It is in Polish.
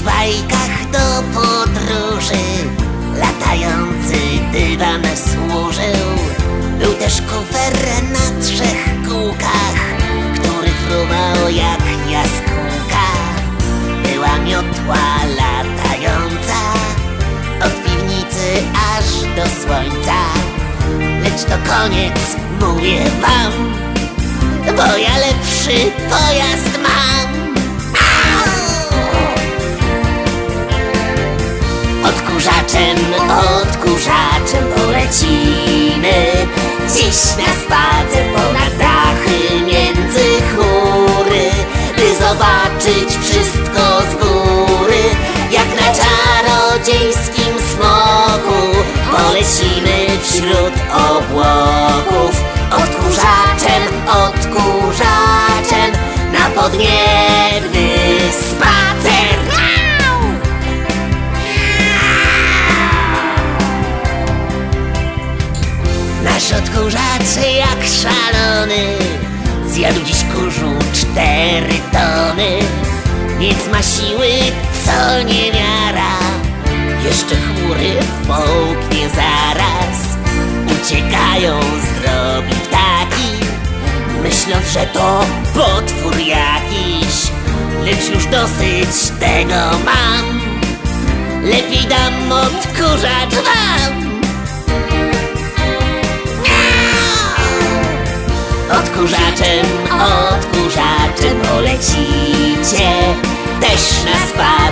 bajkach do podróży latający dywan służył. Był też kufer na trzech kółkach, który fruwał jak jaskółka. Była miotła latająca od piwnicy aż do słońca. Lecz to koniec, mówię wam, bo ja lepszy pojazd Odkurzaczem, odkurzaczem polecimy. Dziś na spacer ponad dachy między chmury By zobaczyć wszystko z góry. Jak na czarodziejskim smoku Polecimy wśród obłoków. Odkurzaczem, odkurzaczem Na podniebny spacer Nasz odkurzacz jak szalony. Zjadł dziś kurzu cztery tony. Więc ma siły co niewiara Jeszcze chmury połknie zaraz Uciekają z drogi ptaki. Myśląc, że to potwór jakiś Lecz już dosyć tego mam. Lepiej dam odkurzacz wam Odkurzaczem, odkurzaczem polecicie Też na spacer